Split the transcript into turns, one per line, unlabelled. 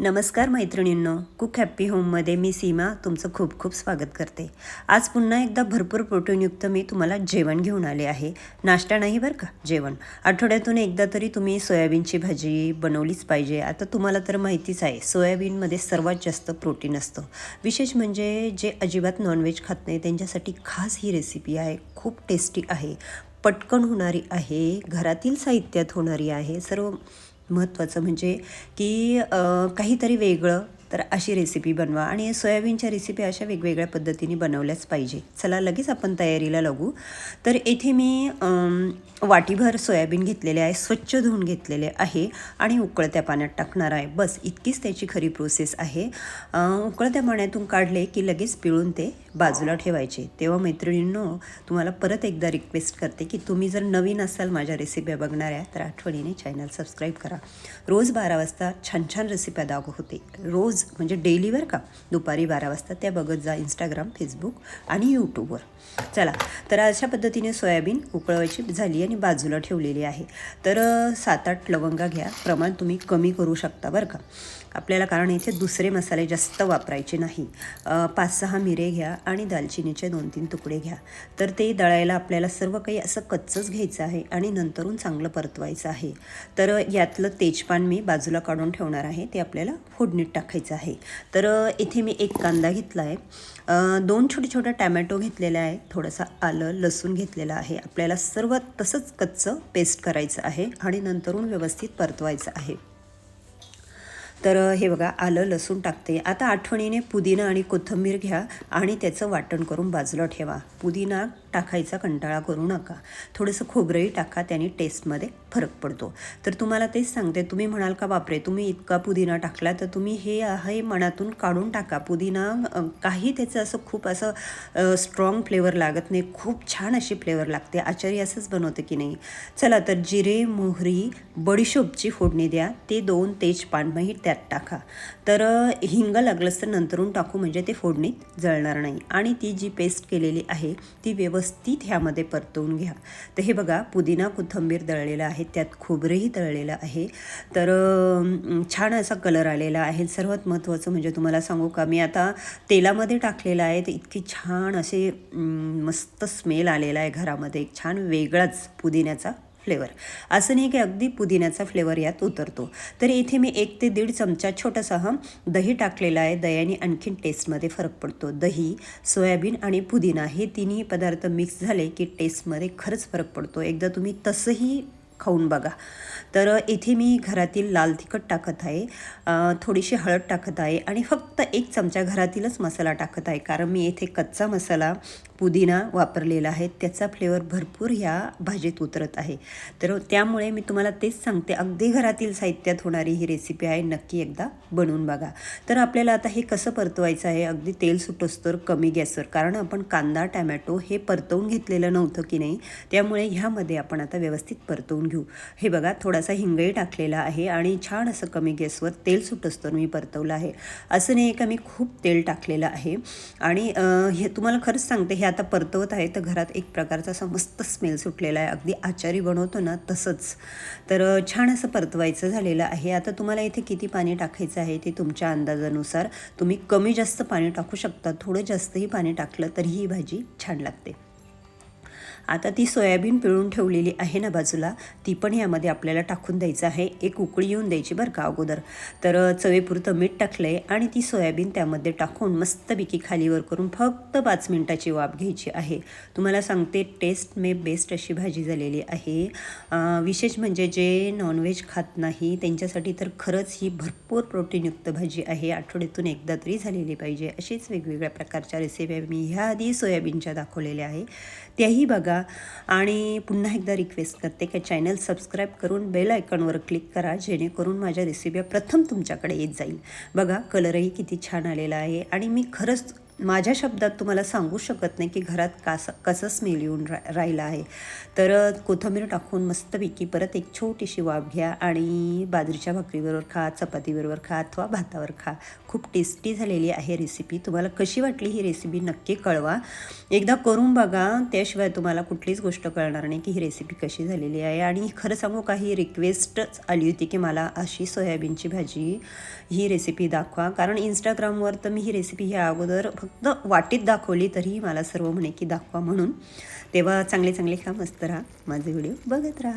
नमस्कार मैत्रिणींनो cook happy होममध्ये मी सीमा तुमचं खूप खूप स्वागत करते. आज पुन्हा एकदा भरपूर प्रोटीनयुक्त मी तुम्हाला जेवण घेऊन आले आहे. नाश्ता नाही बरं का? जेवण. आठवड्यातून एकदा तरी तुम्ही सोयाबीनची भाजी बनवलीच पाहिजे. आता तुम्हाला तर माहितीच आहे सोयाबीनमध्ये सर्वात जास्त प्रोटीन असतं. विशेष म्हणजे जे अजिबात नॉनव्हेज खात नाही त्यांच्यासाठी खास ही रेसिपी आहे खूप टेस्टी आहे. पटकन होणारी आहे घरातील साहित्यात होणारी आहे सर्व महत्त्वाचं म्हणजे की काहीतरी वेगळं तर अशी रेसिपी बनवा आणि सोयाबीनच्या रेसिपी अशा वेगवेगळ्या पद्धतीने बनवल्याच पाहिजे. चला लगेच आपण तयारीला लागू. तर येथे मी वाटीभर सोयाबीन घेतलेले आहे स्वच्छ धुवून घेतलेले आहे आणि उकळत्या पाण्यात टाकणार आहे. बस इतकीच त्याची खरी प्रोसेस आहे. उकळत्या पाण्यातून काढले की लगेच पिळून ते बाजूला ठेवायचे. तेव्हा मैत्रिणींनो तुम्हाला परत एकदा रिक्वेस्ट करते की तुम्ही जर नवीन असाल माझ्या रेसिप्या बघणाऱ्या तर आठवणीने चॅनल सबस्क्राईब करा. रोज बारा वाजता छान छान रेसिप्या दाखवते रोज म्हणजे डेली बरं का? दुपारी बारा वाजता त्या बघत जा इंस्टाग्राम फेसबुक आणि यूट्यूबवर चला तर अशा पद्धतीने सोयाबीन उकळवायची झाली आणि बाजूला ठेवलेली आहे. तर सात आठ लवंगा घ्या. प्रमाण तुम्ही कमी करू शकता बरं का? आपल्याला कारण इथे दुसरे मसाले जास्त वापरायचे नाही. पाच सहा मिरे घ्या आणि दालचिनीचे दोन तीन तुकडे घ्या. तर ते दळायला आपल्याला सर्व काही असं कच्चंच घ्यायचं आहे आणि नंतरून चांगलं परतवायचं आहे. तर यातलं तेजपान मी बाजूला काढून ठेवणार आहे. ते आपल्याला फोडणीत टाकायचं आहे. तर इथे मी एक कांदा घेतला आहे दोन छोटे छोटे टॅमॅटो घेतलेले आहे. थोडंसं आलं लसूण घेतलेलं आहे. आपल्याला सर्व तसंच कच्चं पेस्ट करायचं आहे आणि नंतरून व्यवस्थित परतवायचं आहे. तर हे बघा आलं लसूण टाकते. आता आठवणीने पुदिना आणि कोथिंबीर घ्या आणि त्याचं वाटण करून बाजूला ठेवा. पुदिना टाकायचा कंटाळा करू नका. थोडंसं खोबरंही टाका त्याने टेस्टमध्ये फरक पडतो. तर तुम्हाला तेच सांगते तुम्ही म्हणाल का बापरे तुम्ही इतका पुदिना टाकला तर तुम्ही हे आहे मनातून काढून टाका. पुदिना काही त्याचं असं खूप असं स्ट्रॉंग फ्लेवर लागत नाही. खूप छान अशी फ्लेवर लागते. आचारी असंच बनवते की नाही? चला तर जिरे मोहरी बडीशोपची फोडणी द्या. ते दोन तेजपानही त्यात टाका. तर हिंग लागलंच तर नंतरून टाकू म्हणजे ते फोडणीत जळणार नाही. आणि ती जी पेस्ट केलेली आहे ती व्यवस्थित ह्यामध्ये परतवून घ्या. तर हे बघा पुदिना कोथिंबीर दळलेला आहे. त्यात खोबरंही तळलेलं आहे. तर छान असा कलर आलेला आहे. सर्वात महत्त्वाचं म्हणजे तुम्हाला सांगू का मी आता तेलामध्ये टाकलेलं आहे. तर इतकी छान असे मस्त स्मेल आलेला आहे घरामध्ये. एक छान वेगळाच पुदिन्याचा फ्लेवर. असं नाही की अगदी पुदिन्याचा फ्लेवर यात उतरतो. तर इथे मी एक ते दीड चमचा छोटासा हा दही टाकलेला आहे. दह्याने आणखीन टेस्टमध्ये फरक पडतो. दही सोयाबीन आणि पुदिना हे तिन्ही पदार्थ मिक्स झाले की टेस्टमध्ये खरंच फरक पडतो. एकदा तुम्ही तसंही खाऊन बघा. तर इथे मी घरातील लाल तिखट टाकत आहे. थोडीशी हळद टाकत आहे आणि फक्त एक चमचा घरातीलच मसाला टाकत आहे. कारण मी येथे कच्चा मसाला पुदिना वापरलेला आहे. त्याचा फ्लेवर भरपूर ह्या भाजीत उतरत आहे. तर त्यामुळे मी तुम्हाला तेच सांगते. अगदी घरातील साहित्यात होणारी ही रेसिपी आहे. नक्की एकदा बनवून बघा. तर आपल्याला आता हे कसं परतवायचं आहे? अगदी तेल सुटोस्तर कमी गॅसवर. कारण आपण कांदा टॅमॅटो हे परतवून घेतलेलं नव्हतं की नाही? त्यामुळे ह्यामध्ये आपण आता व्यवस्थित परतवून घेऊ. हे बघा थोडासा हिंगही टाकलेला आहे आणि छान असं कमी गॅसवर तेल सुटस्तर मी परतवलं आहे. असं नाही का मी खूप तेल टाकलेलं आहे. आणि हे तुम्हाला खरंच सांगते हे आता परतवत आहे तर घरात एक प्रकारचा असा मस्त स्मेल सुटलेला आहे. अगदी आचारी बनवतो ना तसंच. तर छान असं परतवायचं झालेलं आहे. आता तुम्हाला इथे किती पाणी टाकायचं आहे ते तुमच्या अंदाजानुसार. तुम्ही कमी जास्त पाणी टाकू शकता थोडं जास्तही पाणी टाकलं तरीही भाजी छान लागते. आता ती सोयाबीन पिळून ठेवलेली आहे ना बाजूला ती पण यामध्ये आपल्याला टाकून द्यायचं आहे. एक उकळी येऊन द्यायची बरं का अगोदर. तर चवेपुरतं मीठ टाकलं आहे आणि ती सोयाबीन त्यामध्ये टाकून मस्तपैकी खालीवर करून फक्त पाच मिनटाची वाफ घ्यायची आहे. तुम्हाला सांगते टेस्ट मे बेस्ट अशी भाजी झालेली आहे. विशेष म्हणजे जे नॉनव्हेज खात नाही त्यांच्यासाठी तर खरंच ही भरपूर प्रोटीनयुक्त भाजी आहे. आठवड्यातून एकदा तरी झालेली पाहिजे. अशीच वेगवेगळ्या प्रकारच्या रेसिपी मी ह्या आधी सोयाबीनच्या दाखवलेल्या आहे. त्याही बघा आणि पुन्हा एकदा रिक्वेस्ट करते की चॅनल सबस्क्राईब करून बेल आयकॉनवर क्लिक करा जेणेकरून माझ्या रेसिप्या प्रथम तुमच्याकडे येत जाईल. बघा कलरही किती छान आलेला आहे आणि मी खरंच माझ्या शब्दात तुम्हाला सांगू शकत नाही की घरात कास कसं स्मेल येऊन रा राहिलं आहे. तर कोथंबीर कोथिंबीर टाकून मस्तपैकी परत एक छोटीशी वाफ घ्या आणि बाजरीच्या भाकरीबरोबर खा चपातीबरोबर खा अथवा भातावर खा. खूप टेस्टी झालेली आहे रेसिपी तुम्हाला कशी वाटली ही रेसिपी नक्की कळवा. एकदा करून बघा त्याशिवाय तुम्हाला कुठलीच गोष्ट कळणार नाही की ही रेसिपी कशी झालेली आहे. आणि खरं सांगू का ही रिक्वेस्टच आली होती की मला अशी सोयाबीनची भाजी ही रेसिपी दाखवा. कारण इंस्टाग्रामवर तर मी ही रेसिपी ह्या अगोदर फक्त वाटीत दाखवली तरीही मला सर्व म्हणे की दाखवा म्हणून. तेव्हा चांगले चांगले खा मस्त राहा. माझे व्हिडिओ बघत राहा.